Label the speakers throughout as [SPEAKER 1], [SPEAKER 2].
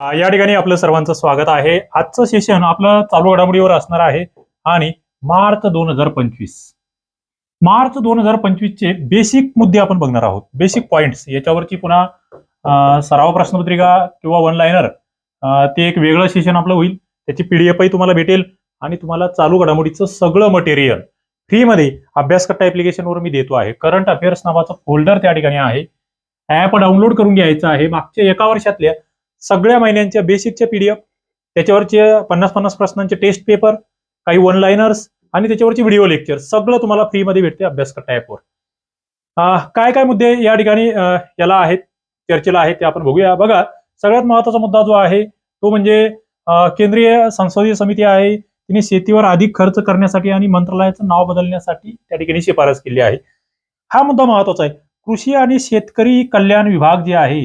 [SPEAKER 1] या ठिकाणी आपलं सर्वांचं स्वागत आहे. आजचं सेशन आपलं चालू घडामोडीवर असणार आहे आणि मार्च दोन हजार पंचवीस. मार्च दोन हजार पंचवीसचे बेसिक मुद्दे आपण बघणार आहोत. बेसिक पॉइंट्स याच्यावरची पुन्हा सराव प्रश्नपत्रिका किंवा वन लाईनर ते एक वेगळं सेशन आपलं होईल. त्याची पीडीएफही तुम्हाला भेटेल आणि तुम्हाला चालू घडामोडीचं सगळं मटेरियल फ्रीमध्ये अभ्यास अभ्यासकट्टा ऍप्लिकेशनवर मी देतो आहे. करंट अफेअर्स नावाचा फोल्डर त्या ठिकाणी आहे. ऍप डाउनलोड करून घ्यायचं आहे. मागच्या एका वर्षातल्या सगळ्या महिन्यांच्या बेसिकच्या पीडीएफ त्याच्यावरचे पन्नास पन्नास प्रश्नांचे टेस्ट पेपर काही वन लाईनर्स आणि त्याच्यावरचे व्हिडिओ लेक्चर सगळं तुम्हाला फ्रीमध्ये भेटते अभ्यास करता ॲपवर काय काय मुद्दे या ठिकाणी याला आहेत चर्चेला आहेत ते आपण बघूया. बघा सगळ्यात महत्त्वाचा मुद्दा जो आहे तो म्हणजे केंद्रीय संसदीय समिती आहे तिने शेतीवर अधिक खर्च करण्यासाठी आणि मंत्रालयाचं नाव बदलण्यासाठी त्या ठिकाणी शिफारस केली आहे. हा मुद्दा महत्त्वाचा आहे. कृषी आणि शेतकरी कल्याण विभाग जे आहे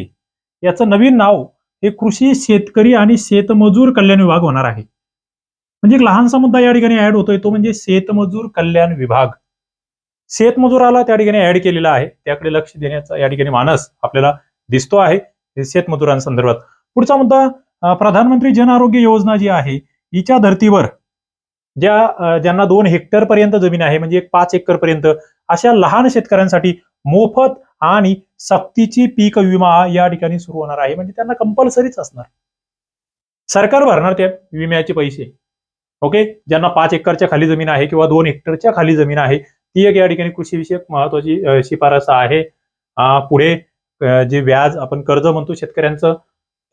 [SPEAKER 1] याचं नवीन नाव हे कृषी शेतकरी आणि शेतमजूर कल्याण विभाग होणार आहे. म्हणजे एक लहानसा मुद्दा या ठिकाणी ऍड होतोय तो म्हणजे शेतमजूर कल्याण विभाग. शेतमजुराला त्या ठिकाणी ऍड केलेला आहे. त्याकडे लक्ष देण्याचा या ठिकाणी मानस आपल्याला दिसतो आहे शेतमजुरांसंदर्भात. पुढचा मुद्दा प्रधानमंत्री जन आरोग्य योजना जी आहे हिच्या धर्तीवर ज्या ज्यांना दोन हेक्टर पर्यंत जमीन आहे म्हणजे एक पाच एकर पर्यंत अशा लहान शेतकऱ्यांसाठी मोफत आणि सक्तीची पीक विमा या ठिकाणी सुरू होणार आहे. म्हणजे त्यांना कंपल्सरीच असणार. सरकार भरणार त्या विम्याचे पैसे. ओके ज्यांना पाच एकरच्या खाली जमीन आहे किंवा दोन हेक्टरच्या खाली जमीन आहे ती एक या ठिकाणी कृषीविषयक महत्वाची शिफारस आहे. पुढे जे व्याज आपण कर्ज म्हणतो शेतकऱ्यांचं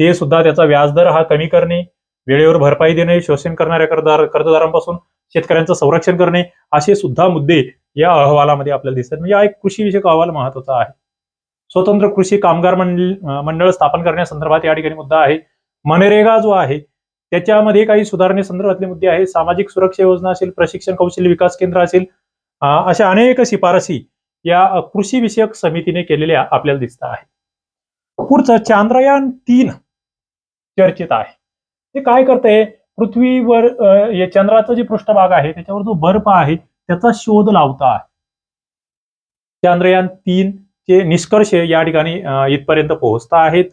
[SPEAKER 1] ते सुद्धा त्याचा व्याजदर हा कमी करणे वेळेवर भरपाई देणे शोषण करणाऱ्या कर्जदार कर्जदारांपासून शेतकऱ्यांचं संरक्षण करणे असे सुद्धा मुद्दे या अहवालामध्ये आपल्याला दिसतात. म्हणजे हा एक कृषी विषयक अहवाल महत्त्वाचा आहे. स्वतंत्र कृषी कामगार मंडळ मंडळ स्थापन करण्यासंदर्भात या ठिकाणी मुद्दा आहे. मनरेगा जो आहे त्याच्यामध्ये काही सुधारणेसंदर्भातले मुद्दे आहेत. सामाजिक सुरक्षा योजना असेल प्रशिक्षण कौशल्य विकास केंद्र असेल अशा अनेक शिफारसी या कृषी विषयक समितीने केलेल्या आपल्याला दिसत आहे पुढचं चांद्रयान तीन चर्चेत आहे. ते काय करतंय? पृथ्वीवर अं, चंद्राचा जे पृष्ठभाग आहे त्याच्यावर जो बर्फ आहे त्याचा शोध लावता आहे. चांद्रयान तीन चे निष्कर्ष या ठिकाणी इथपर्यंत पोहोचता आहेत.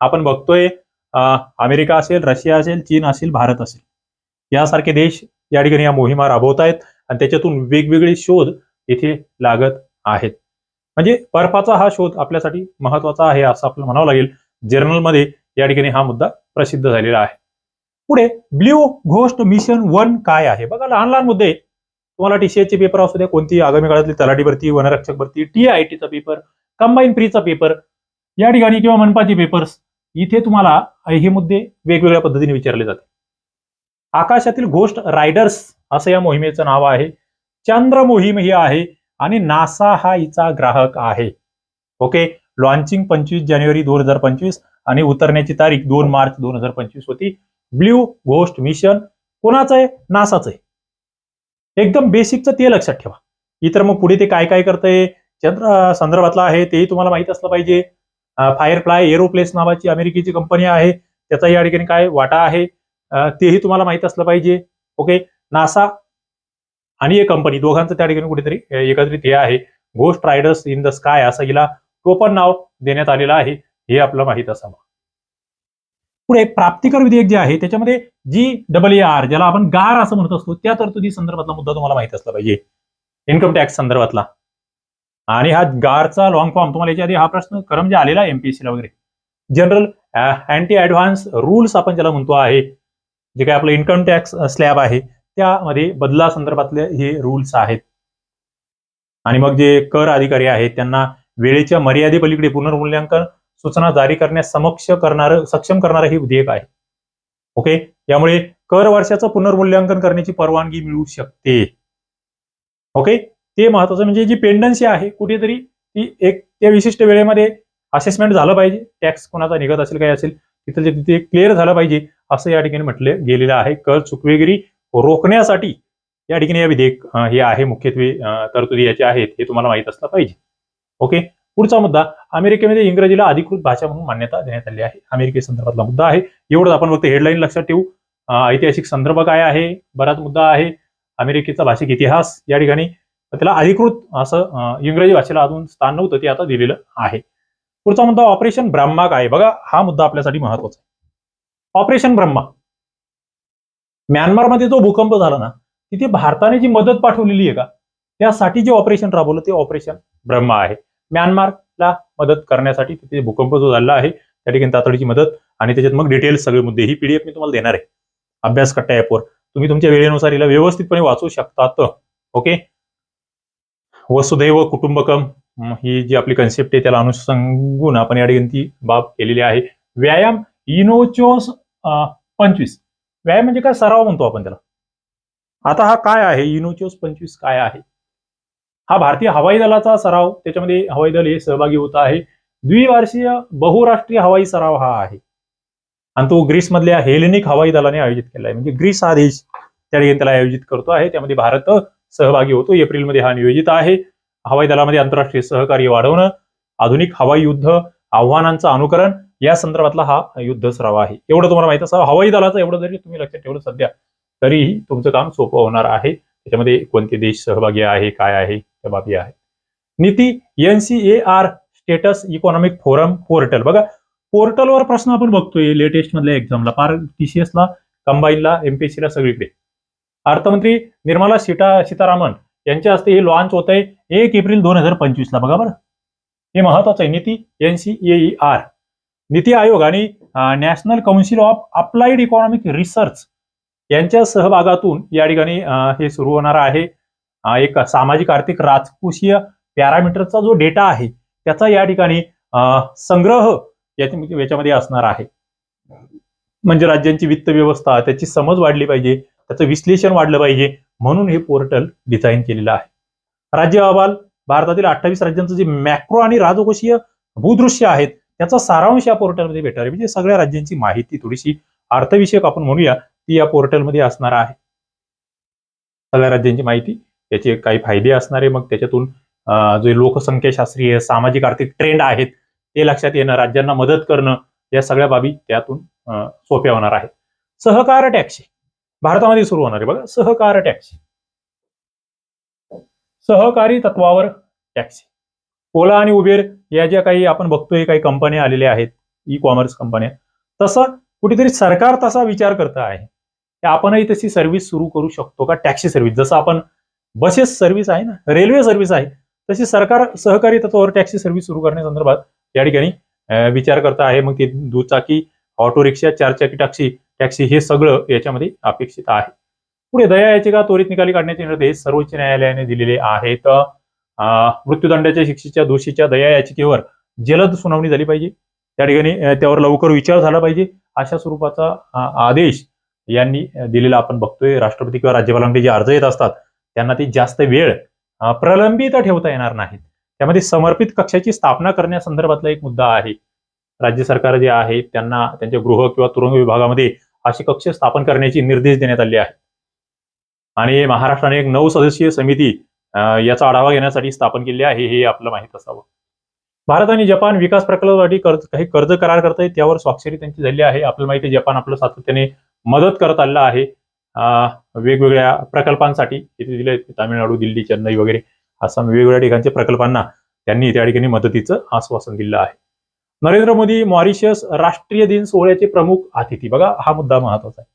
[SPEAKER 1] आपण बघतोय अमेरिका असेल रशिया असेल चीन असेल भारत असेल. यासारखे देश या ठिकाणी या मोहिमा राबवत आहेत आणि त्याच्यातून वेगवेगळे शोध इथे लागत आहेत. म्हणजे बर्फाचा हा शोध आपल्यासाठी महत्त्वाचा आहे असं आपल्याला म्हणावं लागेल. जर्नलमध्ये या ठिकाणी हा मुद्दा प्रसिद्ध झालेला आहे. पुढे ब्ल्यू घोस्ट मिशन वन काय आहे? बघा लहान लहान मुद्दे. तुम्हाला टीसीएचे पेपर असू द्या कोणती आगामी काळातली तलाठी भरती वनरक्षक भरती टी आय टीचा पेपर कंबाईन प्रीचा पेपर या ठिकाणी किंवा मनपाचे पेपर्स इथे तुम्हाला हे मुद्दे वेगवेगळ्या पद्धतीने विचारले जाते. आकाशातील घोस्ट रायडर्स असं या मोहिमेचं नाव आहे. चंद्र मोहीम ही आहे आणि नासा हा हिचा ग्राहक आहे. ओके लॉन्चिंग पंचवीस जानेवारी दोन हजार पंचवीस आणि उतरण्याची तारीख दोन मार्च दोन हजार पंचवीस होती. ब्ल्यू घोस्ट मिशन कोणाचं आहे? नासाचं आहे. एकदम बेसिकचं ते लक्षात ठेवा. इतर मग पुढे ते काय काय करतंय चंद्र संदर्भातलं आहे तेही तुम्हाला माहीत असलं पाहिजे. फायरफ्लाय एरोप्लेस नावाची अमेरिकेची कंपनी आहे. त्याचा या ठिकाणी काय वाटा आहे? तेही तुम्हाला माहीत असलं पाहिजे. ओके नासा आणि एक कंपनी दोघांचं त्या ठिकाणी कुठेतरी एकत्रित हे आहे. Ghost riders in the sky असं हिला टोपण नाव देण्यात आलेलं आहे. हे आपलं माहीत असावं. पुढे प्राप्तिकर विधेयक जे आहे त्याच्यामध्ये जी डबल ए आर ज्याला आपण गार असं म्हणत असतो त्या तरतुदी संदर्भातला मुद्दा तुम्हाला माहीत असला पाहिजे. इन्कम टॅक्स संदर्भातला. आणि हा गारचा लॉंग फॉर्म तुम्हाला याच्या आधी हा प्रश्न खरं म्हणजे आलेला आहे एमपीएससी ला वगैरे जनरल अँटी ऍडव्हान्स रूल्स आपण ज्याला म्हणतो आहे जे काय आपलं इन्कम टॅक्स स्लॅब आहे त्यामध्ये बदला संदर्भातले हे रूल्स आहेत. आणि मग जे कर अधिकारी आहेत त्यांना वेळेच्या मर्यादेपलीकडे पुनर्मूल्यांकन सूचना जारी करण्यास समक्ष करणार सक्षम करणारं हे विधेयक आहे. ओके यामुळे कर वर्षाचं पुनर्मूल्यांकन करण्याची परवानगी मिळू शकते. ओके ते महत्वाचं म्हणजे जी पेंडन्सी आहे कुठेतरी ती एक त्या विशिष्ट वेळेमध्ये असेसमेंट झालं पाहिजे. टॅक्स कोणाचा निघत असेल काय असेल तिथं जे तिथे क्लिअर झालं पाहिजे असं या ठिकाणी म्हटलं गेलेलं आहे. कर चुकवेगिरी रोखण्यासाठी या ठिकाणी या विधेयक हे आहे मुख्यत्वे तरतुदी याचे आहेत हे तुम्हाला माहीत असलं पाहिजे. ओके पुढचा मुद्दा अमेरिकेमध्ये इंग्रजीला अधिकृत भाषा म्हणून मान्यता देण्यात आली आहे. अमेरिके संदर्भातला मुद्दा आहे. एवढंच आपण फक्त हेडलाईन लक्षात ठेवू. ऐतिहासिक संदर्भ काय आहे? बराच मुद्दा आहे. अमेरिकेचा भाषिक इतिहास या ठिकाणी. त्याला अधिकृत असं इंग्रजी भाषेला अजून स्थान नव्हतं ते आता दिलेलं आहे. पुढचा मुद्दा ऑपरेशन ब्रह्मा काय बघा हा मुद्दा आपल्यासाठी महत्त्वाचा आहे. ऑपरेशन ब्रह्मा. म्यानमारमध्ये जो भूकंप झाला ना तिथे भारताने जी मदत पाठवलेली आहे का? त्यासाठी जे ऑपरेशन राबवलं ते ऑपरेशन ब्रह्मा आहे. म्यानमारला मदत करण्यासाठी तिथे भूकंप जो झाला आहे त्या ठिकाणी तातडीची मदत आणि त्याच्यात मग डिटेल्स सगळे मुद्दे ही पीडीएफ मी तुम्हाला देणार आहे. अभ्यास कट्टा ॲपवर तुम्ही तुमच्या वेळेनुसार हिला व्यवस्थितपणे वाचू शकतात. ओके वसुदैव कुटुंबकम ही जी आपली कन्सेप्ट आहे त्याला अनुसंगून आपण या ठिकाणी ती बाब केलेली आहे. व्यायाम इनोचोस पंचवीस. व्यायाम म्हणजे काय? सराव म्हणतो आपण त्याला. आता हा काय आहे? इनोचोस पंचवीस काय आहे? हा भारतीय हवाई दलाचा सराव त्याच्यामध्ये हवाई दल हे सहभागी होत आहे. द्विवार्षीय बहुराष्ट्रीय हवाई सराव हा आहे. आणि तो ग्रीसमधल्या हेलेनिक हवाई दलाने आयोजित केला आहे म्हणजे ग्रीस हा देश त्या ठिकाणी त्याला आयोजित करतो आहे. त्यामध्ये भारत सहभागी होतो. एप्रिलमध्ये हा नियोजित आहे. हवाई दलामध्ये आंतरराष्ट्रीय सहकार्य वाढवणं आधुनिक हवाई युद्ध आव्हानांचं अनुकरण या संदर्भातला हा युद्ध सराव आहे. एवढं तुम्हाला माहीत असावं. हवाई दलाचं एवढं जरी तुम्ही लक्षात ठेवलं सध्या तरीही तुमचं काम सोपं होणार आहे. त्याच्यामध्ये कोणते देश सहभागी आहे काय आहे? बाबी आहे. Niti N C A R status economic forum portal. बघा पोर्टलवर प्रश्न आपण बघतोय लेटेस्ट मधल्या एक्झामला फार टीसीएसला कंबाईनला एमपीएससीला सगळीकडे. अर्थमंत्री निर्मला सीता सीतारामन यांच्या हस्ते हे लॉन्च होत आहे एक एप्रिल दोन हजार पंचवीस ला बघा बरं. हे महत्वाचं आहे. Niti N C A R. Niti Aayog आणि national council of applied economic research यांच्या सहभागातून या ठिकाणी हे सुरू होणार आहे. एक सामाजिक आर्थिक राजकोषीय पॅरामीटरचा जो डेटा आहे त्याचा या ठिकाणी संग्रह याच्यामध्ये असणार आहे. म्हणजे राज्यांची वित्त व्यवस्था त्याची समज वाढली पाहिजे त्याचं विश्लेषण वाढलं पाहिजे म्हणून हे पोर्टल डिझाईन केलेलं आहे. राज्य अहवाल भारतातील अठ्ठावीस राज्यांचं जे मॅक्रो आणि राजकोषीय भूदृश्य आहेत त्याचा सारांश या पोर्टलमध्ये भेटणार आहे म्हणजे सगळ्या राज्यांची माहिती थोडीशी अर्थविषयक आपण म्हणूया ती या पोर्टलमध्ये असणार आहे. सगळ्या राज्यांची माहिती त्याचे काही फायदे असणारे मग त्याच्यातून जे लोकसंख्याशास्त्रीय सामाजिक आर्थिक ट्रेंड आहेत ते लक्षात येणं राज्यांना मदत करणं या सगळ्या बाबी त्यातून सोप्या होणार आहेत. सहकार टॅक्सी. भारतामध्ये सुरू होणार आहे बघा. सहकार टॅक्सी. सहकारी तत्वावर टॅक्सी. ओला आणि उबेर या ज्या काही आपण बघतोय काही कंपन्या आलेल्या आहेत ई कॉमर्स कंपन्या तसं कुठेतरी सरकार तसा विचार करत आहे. आपणही तशी सर्व्हिस सुरू करू शकतो का? टॅक्सी सर्व्हिस जसं आपण बसेस सर्व्हिस आहे ना? रेल्वे सर्व्हिस आहे. तशी सरकार सहकारी तत्वावर टॅक्सी सर्व्हिस सुरू करण्यासंदर्भात या ठिकाणी विचार करता आहे. मग ते दुचाकी ऑटो रिक्षा चारचाकी टॅक्सी टॅक्सी हे सगळं याच्यामध्ये अपेक्षित आहे. पुढे दया याचिका त्वरित निकाली काढण्याचे निर्देश सर्वोच्च न्यायालयाने दिलेले आहेत. मृत्यूदंडाच्या शिक्षेच्या दोषीच्या दया याचिकेवर जलद सुनावणी झाली पाहिजे. त्या ठिकाणी त्यावर लवकर विचार झाला पाहिजे. अशा स्वरूपाचा आदेश यांनी दिलेला आपण बघतोय. राष्ट्रपती किंवा राज्यपालांकडे जे अर्ज येत असतात त्यांना ती जास्त वेळ प्रलंबित ठेवता येणार नाहीत. त्यामध्ये समर्पित कक्षाची स्थापना करण्यासंदर्भातला एक मुद्दा आहे. राज्य सरकार जे आहे त्यांना त्यांच्या गृह किंवा तुरुंग विभागामध्ये अशी कक्ष स्थापन करण्याचे निर्देश देण्यात आले आहेत. आणि महाराष्ट्राने एक नऊ सदस्यीय समिती याचा आढावा घेण्यासाठी स्थापन केली आहे हे आपलं माहीत असावं. भारत आणि जपान विकास प्रकल्पासाठी कर्ज काही कर्ज करार करत आहेत त्यावर स्वाक्षरी त्यांची झाली आहे. आपल्याला माहिती जपान आपलं सातत्याने मदत करत आलेलं आहे. वेगवेगळ्या प्रकल्पांसाठी इथे दिले तामिळनाडू दिल्ली चेन्नई वगैरे. आसाम वेगवेगळ्या ठिकाणच्या प्रकल्पांना त्यांनी त्या ठिकाणी मदतीचं आश्वासन दिलं आहे. नरेंद्र मोदी मॉरिशस राष्ट्रीय दिन सोहळ्याचे प्रमुख अतिथी. बघा हा मुद्दा महत्त्वाचा आहे.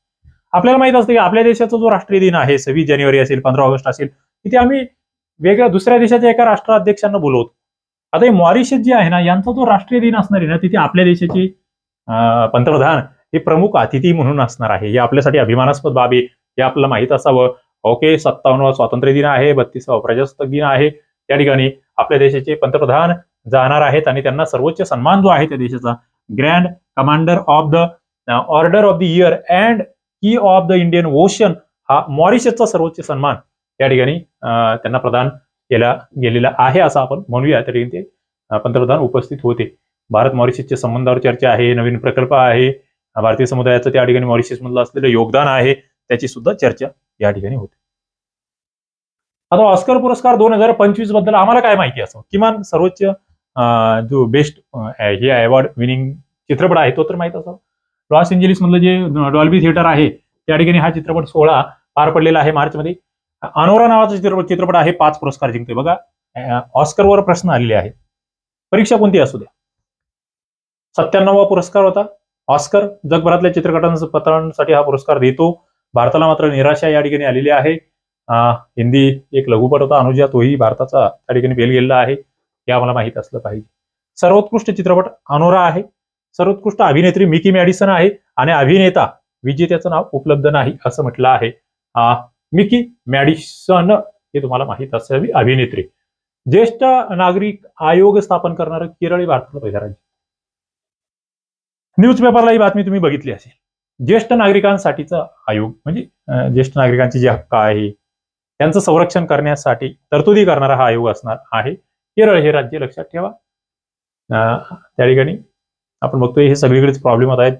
[SPEAKER 1] आपल्याला माहीत असतं की आपल्या देशाचा जो राष्ट्रीय दिन आहे सव्वीस जानेवारी असेल पंधरा ऑगस्ट असेल तिथे आम्ही वेगळ्या दुसऱ्या देशाच्या एका राष्ट्राध्यक्षांना बोलवतो. आता हे मॉरिशस जे आहे ना यांचा जो राष्ट्रीय दिन असणार आहे ना तिथे आपल्या देशाची पंतप्रधान हे प्रमुख अतिथी म्हणून असणार आहे. हे आपल्यासाठी अभिमानास्पद बाब आहे. हे आपल्याला माहीत असावं. ओके सत्तावन्नवा स्वातंत्र्य दिन आहे. बत्तीसावा प्रजासत्ताक दिन आहे. त्या ठिकाणी आपल्या देशाचे पंतप्रधान जाणार आहेत आणि त्यांना सर्वोच्च सन्मान जो आहे त्या देशाचा grand commander of the order of the year and key of the Indian ocean हा मॉरिशसचा सर्वोच्च सन्मान या ठिकाणी uh, त्यांना प्रदान केला गेलेला आहे असं आपण म्हणूया. त्या ठिकाणी ते uh, पंतप्रधान उपस्थित होते. भारत मॉरिशसच्या संबंधावर चर्चा आहे. नवीन प्रकल्प आहे. भारतीय समुदायाचं त्या ठिकाणी मॉरिशस मधलं असलेलं योगदान आहे त्याची सुद्धा चर्चा या ठिकाणी होते. आता ऑस्कर पुरस्कार दोन हजार पंचवीसबद्दल आम्हाला काय माहिती असं? किमान सर्वोच्च जो बेस्ट हे अवॉर्ड विनिंग चित्रपट आहे तो तर माहीत असावा. लॉस एंजेलिस मधलं जे डॉल्बी थिएटर आहे त्या ठिकाणी हा चित्रपट सोहळा पार पडलेला आहे मार्चमध्ये. अनोरा नावाचा चित्रपट चित्रपट आहे पाच पुरस्कार जिंकतोय. बघा ऑस्कर ऑस्करवर प्रश्न आलेले आहेत. परीक्षा कोणती असू द्या. सत्त्याण्णववा पुरस्कार होता. ऑस्कर जगभरातल्या चित्रपटांसाठी हा पुरस्कार देतो. भारताला मात्र निराशा या ठिकाणी आलेली आहे. हिंदी एक लघुपट होता. अनुजा तोही भारताचा त्या ठिकाणी बेल गेलेला आहे. हे आम्हाला माहीत असलं पाहिजे. सर्वोत्कृष्ट चित्रपट अनोरा आहे. सर्वोत्कृष्ट अभिनेत्री मिकी मॅडिसन आहे आणि अभिनेता विजेत्याचं नाव उपलब्ध नाही असं म्हटलं आहे. मिकी मॅडिसन हे तुम्हाला माहीत असावी अभिनेत्री. ज्येष्ठ नागरिक आयोग स्थापन करणारं केरळ हे भारतातलं पहिलं राज्य. न्यूज पेपरला ही बातमी तुम्ही बघितली असेल. ज्येष्ठ नागरिकांसाठीचा आयोग म्हणजे ज्येष्ठ नागरिकांची जे हक्क आहे त्यांचं संरक्षण करण्यासाठी तरतुदी करणारा हा आयोग असणार आहे. केरळ हे राज्य लक्षात ठेवा. अं, त्या ठिकाणी आपण बघतोय हे सगळीकडेच प्रॉब्लेम होत आहेत.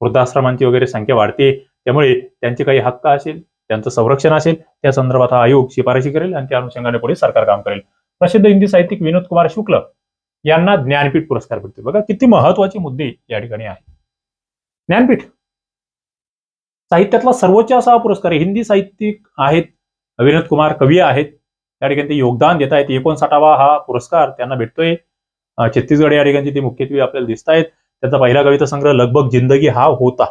[SPEAKER 1] वृद्धाश्रमांची वगैरे संख्या वाढते. त्यामुळे त्यांचे काही हक्क असेल त्यांचं संरक्षण असेल त्या संदर्भात हा आयोग शिफारशी करेल आणि त्या अनुषंगाने पुढे सरकार काम करेल. प्रसिद्ध हिंदी साहित्यिक विनोद कुमार शुक्ल यांना ज्ञानपीठ पुरस्कार भेटतो बघा किती महत्त्वाचे मुद्दे या ठिकाणी आहेत. ज्ञानपीठ. साहित्यातला सर्वोच्च असा हा पुरस्कार हिंदी साहित्यिक आहेत विनोद कुमार कवी आहेत. त्या ठिकाणी ते योगदान देत आहेत. एकोणसाठावा हा पुरस्कार त्यांना भेटतोय. छत्तीसगड या ठिकाणी ते मुख्यत्वे आपल्याला दिसत आहेत. त्याचा पहिला कविता संग्रह लगभग जिंदगी हा होता.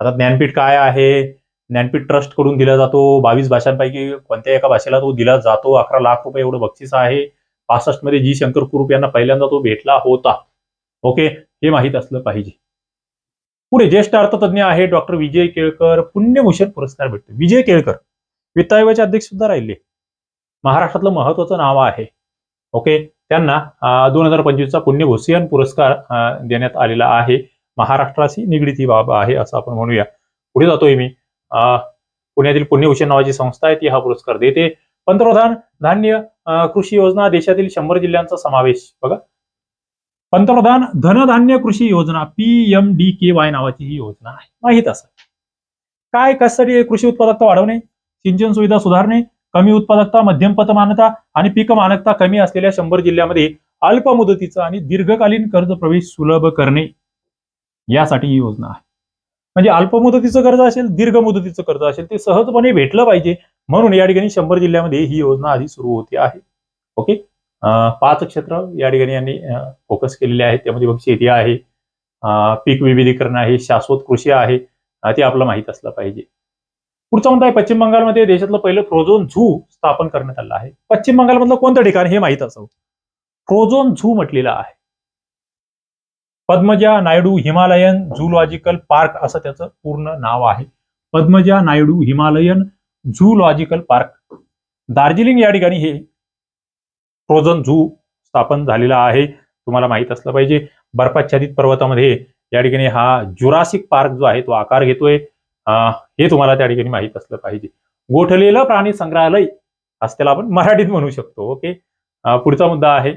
[SPEAKER 1] आता ज्ञानपीठ काय आहे? ज्ञानपीठ ट्रस्टकडून दिला जातो. बावीस भाषांपैकी कोणत्या एका भाषेला तो दिला जातो? अकरा लाख रुपये एवढं बक्षीस आहे. पासष्टमध्ये जी शंकर कुरूप यांना पहिल्यांदा तो भेटला होता. ओके? हे माहीत असलं पाहिजे. पुढे ज्येष्ठ अर्थतज्ञ आहे डॉक्टर विजय केळकर. पुण्यभूषण पुरस्कार भेटतो. विजय केळकर वित्त आयोगाचे अध्यक्ष सुद्धा राहिले. महाराष्ट्रातलं महत्वाचं नाव आहे. ओके? त्यांना दोन हजार पंचवीसचा पुण्यभूषण पुरस्कार देण्यात आलेला आहे. महाराष्ट्राशी निगडीत ही बाब आहे असं आपण म्हणूया. पुढे जातोय मी. अं, पुण्यातील पुण्यभूषण नावाची संस्था आहे ती हा पुरस्कार देते. पंतप्रधान धान्य कृषी योजना देशातील शंभर जिल्ह्यांचा समावेश. बघा. पंतप्रधान धनधान्य कृषी योजना P M D K Y नावाची ही योजना आहे. माहीत असं काय कशासाठी कृषी उत्पादकता वाढवणे? सिंचन सुविधा सुधारणे कमी उत्पादकता मध्यम पतमानता आणि पीक मानकता कमी असलेल्या शंभर जिल्ह्यामध्ये अल्प मुदतीचा आणि दीर्घकालीन कर्ज प्रवेश सुलभ करणे. यासाठी ही योजना आहे. म्हणजे अल्प मुदतीचं कर्ज असेल दीर्घ मुदतीचं कर्ज असेल ते सहजपणे भेटलं पाहिजे. म्हणून या ठिकाणी शंभर जिल्ह्यामध्ये ही योजना आधी सुरू होती आहे. ओके पाच क्षेत्र या ठिकाणी यांनी फोकस केलेले आहेत. त्यामध्ये बघ शेती आहे पीक विविधीकरण आहे शाश्वत कृषी आहे ते आपलं माहीत असलं पाहिजे. पुढचा मुद्दा आहे पश्चिम बंगालमध्ये देशातलं पहिलं फ्रोझोन झू स्थापन करण्यात आलं आहे. पश्चिम बंगालमधलं कोणतं ठिकाण हे माहीत असावं? फ्रोझोन झू म्हटलेलं आहे. Padmaja Naidu Himalayan zoological park असं त्याचं पूर्ण नाव आहे. Padmaja Naidu Himalayan zoological park Darjeeling या ठिकाणी हे फ्रोझन झू स्थापन झालेला आहे. तुम्हाला माहीत असलं पाहिजे. बर्फाच्छादित पर्वतामध्ये या ठिकाणी हा जुरासिक पार्क जो आहे तो आकार घेतोय. हे तुम्हाला त्या ठिकाणी माहीत असलं पाहिजे. गोठलेलं प्राणी संग्रहालय असं त्याला आपण मराठीत म्हणू शकतो. ओके? पुढचा मुद्दा आहे.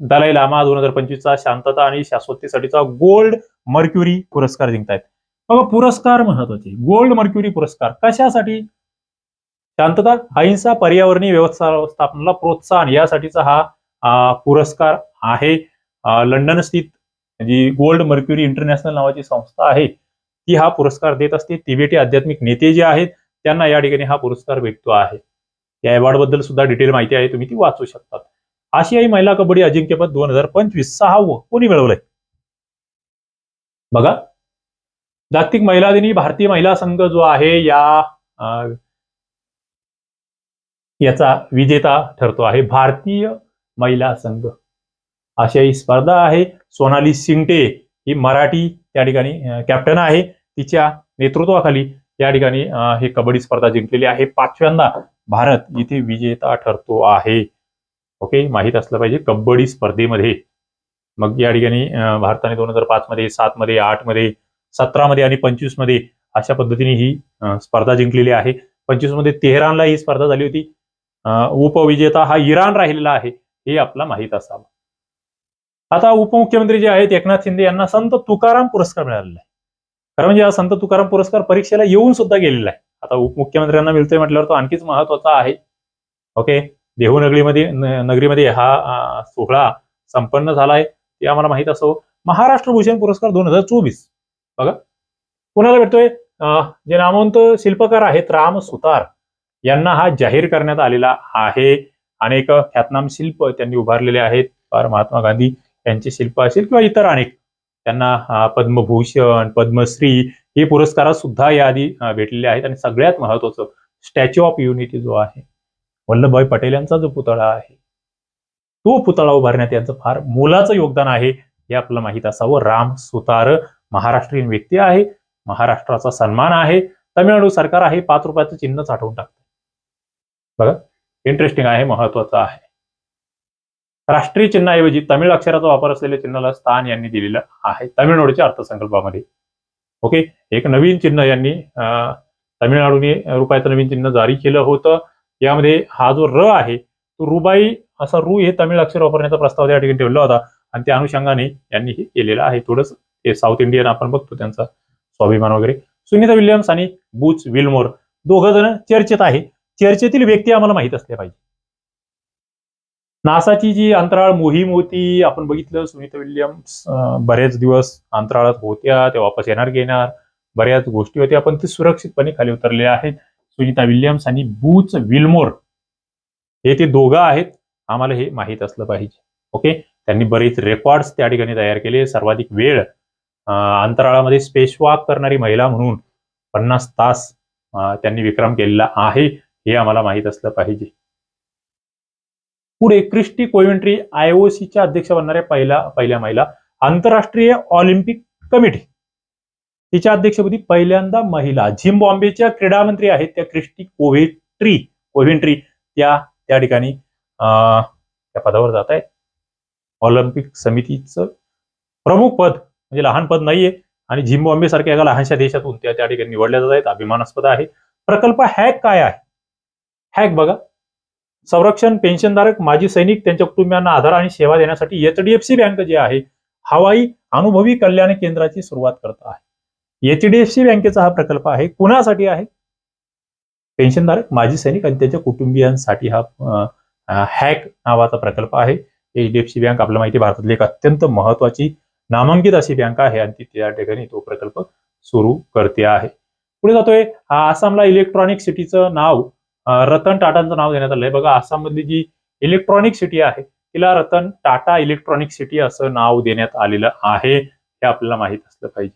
[SPEAKER 1] दलाई लामा दोन हजार पंचवीसचा शांतता आणि शाश्वततेसाठीचा गोल्ड मर्क्युरी पुरस्कार जिंकतायत. बघा पुरस्कार महत्त्वाचे. गोल्ड मर्क्युरी पुरस्कार कशासाठी? शांतता अहिंसा पर्यावरणीय व्यवस्थापनाला प्रोत्साहन यासाठीचा हा पुरस्कार आहे. लंडन स्थित जी गोल्ड मर्क्युरी इंटरनॅशनल नावाची संस्था आहे ती हा पुरस्कार देत असते. तिबेटी आध्यात्मिक नेते जे आहेत त्यांना या ठिकाणी हा पुरस्कार भेटतो आहे. या अवॉर्डबद्दल सुद्धा डिटेल माहिती आहे तुम्ही ती वाचू शकतात. आशियाई महिला कबड्डी अजिंक्यपद दोन हजार पंचवीस सहावं कोणी मिळवलंय? बघा. जागतिक महिला दिनी भारतीय महिला संघ जो आहे या याचा विजेता ठरतो आहे भारतीय महिला संघ. आशियाई स्पर्धा आहे. सोनाली सिंगटे ही मराठी त्या ठिकाणी कॅप्टन आहे. तिच्या नेतृत्वाखाली या ठिकाणी हे कबड्डी स्पर्धा जिंकलेली आहे. पाचव्यांदा भारत इथे विजेता ठरतो आहे. ओके? माहीत असलं पाहिजे कबड्डी स्पर्धेमध्ये. मग या ठिकाणी भारताने दोन हजार पाच मध्ये सात मध्ये आठमध्ये सतरा मध्ये आणि पंचवीसमध्ये अशा पद्धतीने ही स्पर्धा जिंकलेली आहे. पंचवीसमध्ये तेहरानला ही स्पर्धा झाली होती. उपविजेता हा इराण राहिलेला आहे हे आपला माहीत असावं. आता उपमुख्यमंत्री जे आहेत एकनाथ शिंदे यांना संत तुकाराम पुरस्कार मिळालेला आहे. खरं म्हणजे हा संत तुकाराम पुरस्कार परीक्षेला येऊन सुद्धा गेलेला आहे. आता उपमुख्यमंत्र्यांना मिळतोय म्हटल्यावर तो आणखीच महत्त्वाचा आहे. ओके? देहूनगरीमध्ये नगरीमध्ये हा सोहळा संपन्न झालाय. ते आम्हाला माहीत असो. महाराष्ट्र भूषण पुरस्कार दोन हजार चोवीस. बघा. कुणाला भेटतोय? जे नामवंत शिल्पकार आहेत राम सुतार. यांना हा जाहीर करण्यात आलेला आहे. अनेक ख्यातनाम शिल्प त्यांनी उभारलेले आहेत. फार महात्मा गांधी यांचे शिल्प असेल किंवा इतर अनेक. त्यांना पद्मभूषण पद्मश्री हे पुरस्कार सुद्धा याआधी भेटलेले आहेत. आणि सगळ्यात महत्वाचं स्टॅच्यू ऑफ युनिटी जो आहे वल्लभभाई पटेल यांचा जो पुतळा आहे तो पुतळा उभारण्यात यांचं फार मोलाचं योगदान आहे. हे आपल्याला माहीत असावं. राम सुतार महाराष्ट्रीयन व्यक्ती आहे. महाराष्ट्राचा सन्मान आहे. तमिळनाडू सरकार आहे. पाच रुपयाचं चिन्ह साठवून टाकतं बघा इंटरेस्टिंग आहे महत्वाचं आहे. राष्ट्रीय चिन्हाऐवजी तमिळ अक्षराचा वापर असलेल्या चिन्हाला स्थान यांनी दिलेलं आहे तमिळनाडूच्या अर्थसंकल्पामध्ये. ओके एक नवीन चिन्ह यांनी तमिळनाडूने तामिळनाडूने रुपयाचं नवीन चिन्ह जारी केलं होतं. यामध्ये हा जो र आहे तो रुबाई असा रु हे तमिळ अक्षर वापरण्याचा प्रस्ताव त्या ठिकाणी ठेवला होता आणि त्या अनुषंगाने यांनी हे केलेलं आहे. थोडंच हे साऊथ इंडियन आपण बघतो त्यांचा स्वाभिमान वगैरे. सुनीता विल्यम्स आणि बुच विल्मोर दोघं जण चर्चेत आहे. चर्चेतील व्यक्ती आम्हाला माहीत असल्या पाहिजे. नासाची जी अंतराळ मोहीम होती आपण बघितलं सुनीता विल्यम्स बरेच दिवस अंतराळात होत्या त्या वापस येणार घेणार. बऱ्याच गोष्टी होत्या पण ते सुरक्षितपणे खाली उतरलेल्या आहेत. सुनीता विल्यम्स आणि बूच विल्मोर हे ते दोघं आहेत. आम्हाला हे माहीत असलं पाहिजे. ओके? त्यांनी बरेच रेकॉर्ड्स त्या ठिकाणी तयार केले. सर्वाधिक वेळ अंतराळामध्ये स्पेस वॉक करणारी महिला म्हणून पन्नास तास त्यांनी विक्रम केलेला आहे. हे आम्हाला माहीत असलं पाहिजे. पुढे क्रिस्टी कोइव्हेंट्री आयओसीच्या अध्यक्ष बनणाऱ्या पहिल्या पहिल्या महिला आंतरराष्ट्रीय ऑलिम्पिक कमिटी. तिच्या अध्यक्षपदी पहिल्यांदा महिला झिम्बॉम्बेच्या क्रीडा मंत्री आहेत त्या क्रिस्टी कोव्हेट्री कोव्हेंट्री त्या त्या ठिकाणी त्या पदावर जात आहेत. ऑलिम्पिक समितीचं प्रमुख पद म्हणजे लहान पद नाहीये आणि झिम्बॉम्बे सारख्या एका लहानशा देशातून त्या त्या ठिकाणी निवडल्या जात आहेत. अभिमानास्पद आहे. प्रकल्प हॅक काय आहे? हॅक बघा. संरक्षण पेन्शनधारक माजी सैनिक त्यांच्या कुटुंबियांना आधार आणि सेवा देण्यासाठी एचडीएफसी बँक जे आहे हवाई अनुभवी कल्याण केंद्राची सुरुवात करत आहे. एचडीएफसी बँकेचा हा प्रकल्प आहे. कुणासाठी आहे? पेन्शनधारक माजी सैनिक आणि त्यांच्या कुटुंबियांसाठी हा हॅक नावाचा प्रकल्प आहे. एचडीएफसी बँक आपल्याला माहिती भारतातली एक अत्यंत महत्वाची नामांकित अशी बँक आहे आणि ती त्या ठिकाणी तो प्रकल्प सुरू करते आहे. पुढे जातोय हा आसामला इलेक्ट्रॉनिक सिटीचं नाव. रतन टाटांचं नाव देण्यात आलंय. बघा आसाममधली जी इलेक्ट्रॉनिक सिटी आहे तिला रतन टाटा इलेक्ट्रॉनिक सिटी असं नाव देण्यात आलेलं आहे. हे आपल्याला माहीत असलं पाहिजे.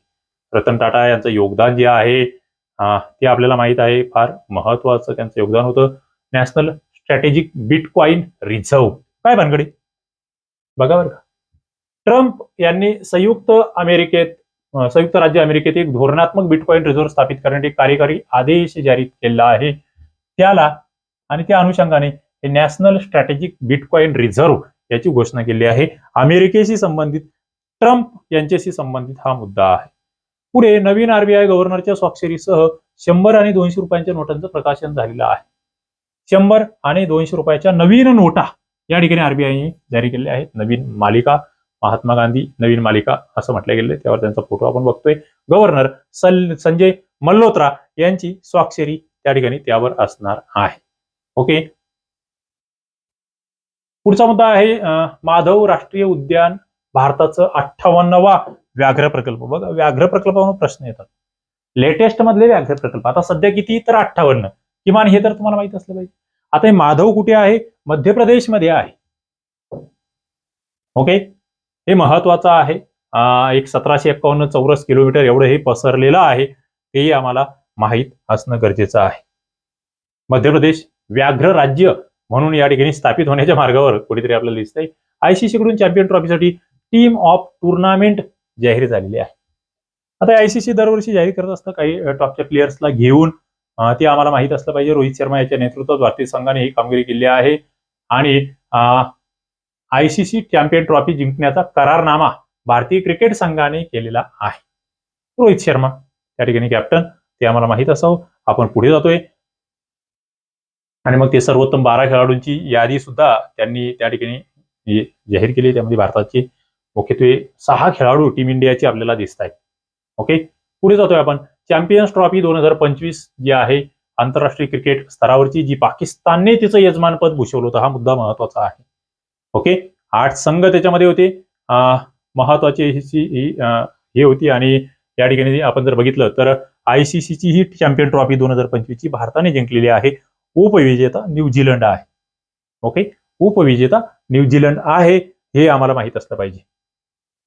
[SPEAKER 1] रतन टाटा यांचं योगदान जे आहे ते आपल्याला माहीत आहे. फार महत्वाचं त्यांचं योगदान होतं. National strategic bitcoin reserve. काय भानगडी? बघा बरं का. ट्रम्प यांनी संयुक्त अमेरिकेत संयुक्त राज्य अमेरिकेत एक धोरणात्मक बिटकॉईन रिझर्व्ह स्थापित करण्यासाठी कार्यकारी आदेश जारी केला आहे. त्याला आणि त्या अनुषंगाने नॅशनल स्ट्रॅटेजिक बिटकॉईन रिझर्व्ह याची घोषणा केली आहे. अमेरिकेशी संबंधित ट्रम्प यांच्याशी संबंधित हा मुद्दा आहे. पुढे नवीन आरबीआय गव्हर्नरच्या स्वाक्षरीसह शंभर आणि दोनशे रुपयांच्या नोटांचं प्रकाशन झालेलं आहे. शंभर आणि दोनशे रुपयाच्या नवीन नोटा या ठिकाणी आरबीआयने जारी केलेल्या आहेत. नवीन मालिका महात्मा गांधी नवीन मालिका असं म्हटलं गेलं त्यावर त्यांचा फोटो आपण बघतोय. गव्हर्नर सल संजय मल्होत्रा यांची स्वाक्षरी त्या ठिकाणी त्यावर असणार आहे. ओके पुढचा मुद्दा आहे माधव राष्ट्रीय उद्यान भारताचं अठ्ठावन्नवा व्याघ्र प्रकल्प. बघा व्याघ्र प्रकल्पावर प्रश्न येतात. लेटेस्ट मधले व्याघ्र प्रकल्प. आता सध्या किती तर अठ्ठावन्न. किमान हे तर तुम्हाला माहीत असलं पाहिजे. आता हे माधव कुठे आहे? मध्य प्रदेशमध्ये आहे. ओके हे महत्वाचं आहे. एक सतराशे एक्कावन्न चौरस किलोमीटर एवढं हे पसरलेलं आहे. हेही आम्हाला माहीत असणं गरजेचं आहे. मध्य प्रदेश व्याघ्र राज्य म्हणून या ठिकाणी स्थापित होण्याच्या मार्गावर कुठेतरी आपल्याला दिसतंय. आयसीसी कडून चॅम्पियन ट्रॉफीसाठी टीम ऑफ टुर्नामेंट जाहीर झालेली आहे. आता आयसीसी दरवर्षी जाहीर करत असतं काही टॉपच्या प्लेयर्सला घेऊन. ते आम्हाला माहीत असलं पाहिजे. रोहित शर्मा याच्या नेतृत्वात भारतीय संघाने ही कामगिरी केली आहे. आणि आयसीसी चॅम्पियन ट्रॉफी जिंकण्याचा करारनामा भारतीय क्रिकेट संघाने केलेला आहे. रोहित शर्मा त्या ठिकाणी कॅप्टन ते आम्हाला माहीत असावं. आपण पुढे जातोय. आणि मग ते सर्वोत्तम बारा खेळाडूंची यादी सुद्धा त्यांनी त्या ठिकाणी जाहीर केली. त्यामध्ये भारताचे मुख्यत्वे सहा खेळाडू टीम इंडियाची आपल्याला दिसत आहेत ओके? पुढे जातोय आपण. चॅम्पियन्स ट्रॉफी दोन हजार पंचवीस जी आहे आंतरराष्ट्रीय क्रिकेट स्तरावरची जी पाकिस्तानने तिचं यजमानपद भूषवलं होतं हा मुद्दा महत्त्वाचा आहे. ओके? आठ संघ त्याच्यामध्ये होते. महत्वाची ही हे होती. आणि या ठिकाणी आपण जर बघितलं तर आयसीसीची ही चॅम्पियन ट्रॉफी दोन हजार पंचवीसची भारताने जिंकलेली आहे. उपविजेता न्यूझीलंड आहे. ओके? उपविजेता न्यूझीलंड आहे हे आम्हाला माहीत असलं पाहिजे.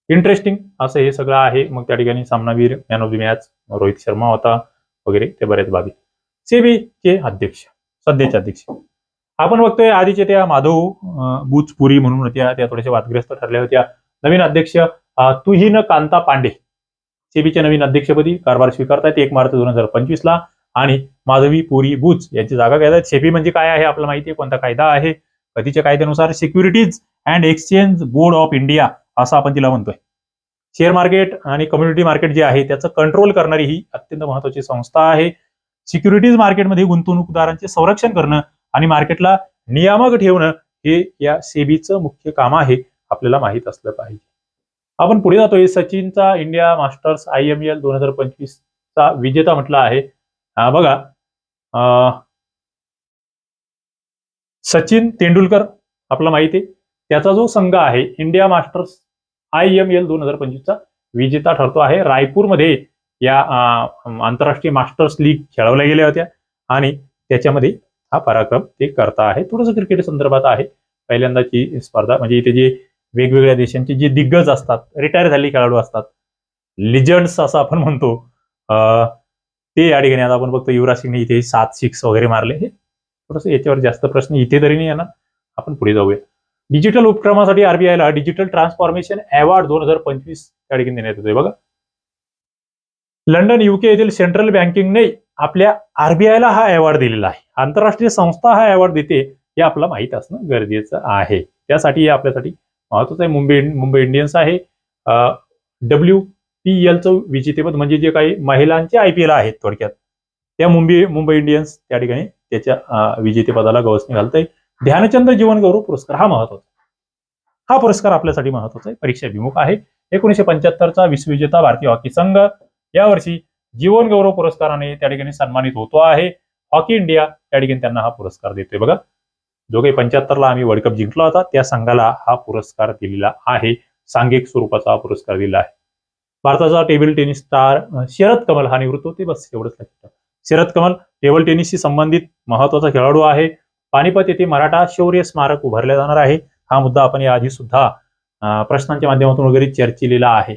[SPEAKER 1] इंटरेस्टिंग असं हे सगळं आहे. मग त्या ठिकाणी सामनावीर man of the match Rohit Sharma होता वगैरे ते बरेच बाबी. सेबीचे अध्यक्ष सध्याचे अध्यक्ष. आपण बघतोय आधीचे त्या माधव बुचपुरी म्हणून होत्या. त्या थोड्याशा वादग्रस्त ठरल्या होत्या. नवीन अध्यक्ष तुहीन कांता पांडे. सेबीच्या नवीन अध्यक्षपदी कारभार स्वीकारतायत. एक मार्च दोन हजार पंचवीसला आणि माधवी पुरी बुच यांची जागा घेत आहेत सेबी म्हणजे काय आहे आपल्याला माहिती आहे? कोणता कायदा आहे? कधीच्या कायद्यानुसार securities and exchange board of India असं आपण तिला म्हणतोय. शेअर मार्केट आणि कम्युनिटी मार्केट जे आहे त्याचं कंट्रोल करणारी ही अत्यंत महत्वाची संस्था आहे. सिक्युरिटीज मार्केटमध्ये गुंतवणूकदारांचे संरक्षण करणं आणि मार्केटला नियामक ठेवणं हे या सेबीचं मुख्य काम आहे आपल्याला माहीत असलं पाहिजे. आपण पुढे जातोय सचिनचा India masters I M L दोन हजार पंचवीस चा विजेता म्हटला आहे. बघा. अं, सचिन तेंडुलकर आपला माहिती. आहे त्याचा जो संघ आहे India masters I M L दोन हजार पंचवीसचा विजेता ठरतो आहे. रायपूरमध्ये या आंतरराष्ट्रीय मास्टर्स लीग खेळवल्या गेल्या होत्या आणि त्याच्यामध्ये हा पराक्रम ते करता आहे. थोडंसं क्रिकेट संदर्भात आहे. पहिल्यांदाची स्पर्धा म्हणजे इथे जे वेगवेगळ्या देशांचे जे दिग्गज असतात रिटायर झालेले खेळाडू असतात. लिजंड्स असं आपण म्हणतो. ते या ठिकाणी आता आपण बघतो युवराज सिंगने इथे सात सिक्स वगैरे मारले. हे थोडंसं याच्यावर जास्त प्रश्न इथे तरी नाही येणार आपण पुढे जाऊया. डिजिटल उपक्रमासाठी आरबीआयला डिजिटल ट्रान्सफॉर्मेशन अवॉर्ड दोन हजार पंचवीस त्या ठिकाणी देण्यात येतोय. बघा. लंडन युके येथील सेंट्रल बँकिंगने आपल्या आरबीआयला हा अवॉर्ड दिलेला आहे. आंतरराष्ट्रीय संस्था हा अवॉर्ड देते हे आपल्याला माहीत असणं गरजेचं आहे. त्यासाठी हे आपल्यासाठी महत्वाचं आहे. मुंबई मुंबई इंडियन्स आहे. डब्ल्यू पी एलचं विजेतेपद म्हणजे जे काही महिलांचे आय पी एल आहेत थोडक्यात त्या मुंबई मुंबई इंडियन्स त्या ठिकाणी त्याच्या विजेतेपदाला गवसणी घालतंय. ध्यानचंद जीवनगौरव पुरस्कार हा महत्त्वाचा हा पुरस्कार आपल्यासाठी महत्त्वाचा आहे. परीक्षा विमुख आहे. एकोणीशे पंच्याहत्तरचा विश्वविजेता भारतीय हॉकी संघ यावर्षी जीवनगौरव पुरस्काराने त्या ठिकाणी सन्मानित होतो आहे. हॉकी इंडिया त्या ठिकाणी त्यांना हा पुरस्कार देतोय. बघा जो काही पंच्याहत्तरला आम्ही वर्ल्ड कप जिंकला होता. त्या संघाला हा पुरस्कार दिलेला आहे. सांघिक स्वरूपाचा हा पुरस्कार दिला आहे. भारताचा table tennis star Sharath Kamal हा निवृत्त होते. बस एवढंच लक्षात शरद कमल टेबल टेनिसशी संबंधित महत्त्वाचा खेळाडू आहे. पानिपत येथे मराठा शौर्य स्मारक उभारले जाणार आहे. हा मुद्दा आपण याआधी सुद्धा प्रश्नांच्या माध्यमातून वगैरे चर्चिलेला आहे.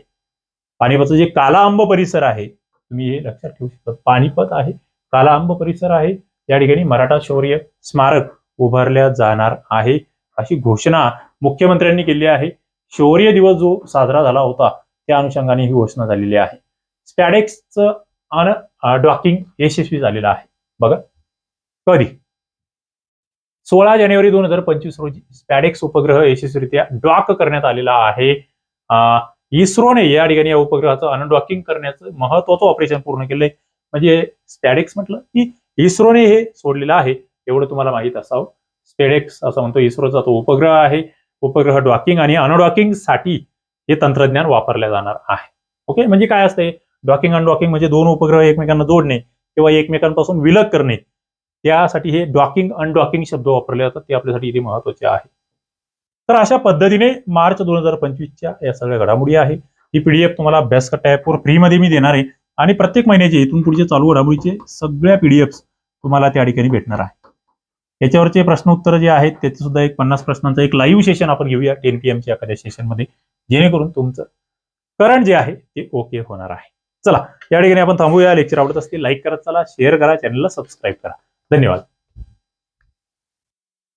[SPEAKER 1] पानिपतचं जे कालांब परिसर आहे तुम्ही हे लक्षात ठेवू शकता. पानिपत आहे कालांब परिसर आहे. या ठिकाणी मराठा शौर्य स्मारक उभारल्या जाणार आहे अशी घोषणा मुख्यमंत्र्यांनी केली आहे. शौर्य दिवस जो साजरा झाला होता त्या अनुषंगाने ही घोषणा झालेली आहे. स्पॅडेक्सचं अन डॉकिंग यशस्वी झालेलं आहे. बघा. कधी? सोळा जानेवारी दोन हजार पंचवीस रोजी स्पॅडेक्स उपग्रह यशस्वीरित्या डॉक करण्यात आलेला आहे. इस्रोने या ठिकाणी या उपग्रहाचं अनडॉकिंग करण्याचं महत्वाचं ऑपरेशन पूर्ण केलंय. म्हणजे स्पॅडेक्स म्हटलं की इस्रोने हे सोडलेलं आहे. एवढं तुम्हाला माहीत असावं. स्पेडेक्स असं म्हणतो इस्रोचा तो उपग्रह आहे. उपग्रह डॉकिंग आणि अनडॉकिंगसाठी हे तंत्रज्ञान वापरलं जाणार आहे. ओके? म्हणजे काय असते डॉकिंग अनडॉकिंग म्हणजे दोन उपग्रह एकमेकांना जोडणे किंवा एकमेकांपासून विलग करणे. त्यासाठी हे डॉकिंग अनडॉकिंग शब्द वापरले जातात. ते आपल्यासाठी इथे महत्त्वाचे आहे. तर अशा पद्धतीने मार्च दोन हजार पंचवीसच्या या सगळ्या घडामोडी आहे. ही पीडीएफ तुम्हाला अभ्यास ॲपवर फ्रीमध्ये मी देणार आहे. आणि प्रत्येक महिन्याचे इथून पुढचे चालू घडामोडीचे सगळ्या पीडीएफ तुम्हाला त्या ठिकाणी भेटणार आहे. याच्यावरचे प्रश्न उत्तर जे आहेत त्याचे सुद्धा एक पन्नास प्रश्नांचं एक लाईव्ह सेशन आपण घेऊया टेन पी एमच्या एखाद्या सेशनमध्ये जेणेकरून तुमचं करंट जे आहे ते ओके होणार आहे. चला या ठिकाणी आपण थांबूया. लेक्चर आवडत असतील लाईक करत चला. शेअर करा. चॅनलला सबस्क्राईब करा. धन्यवाद.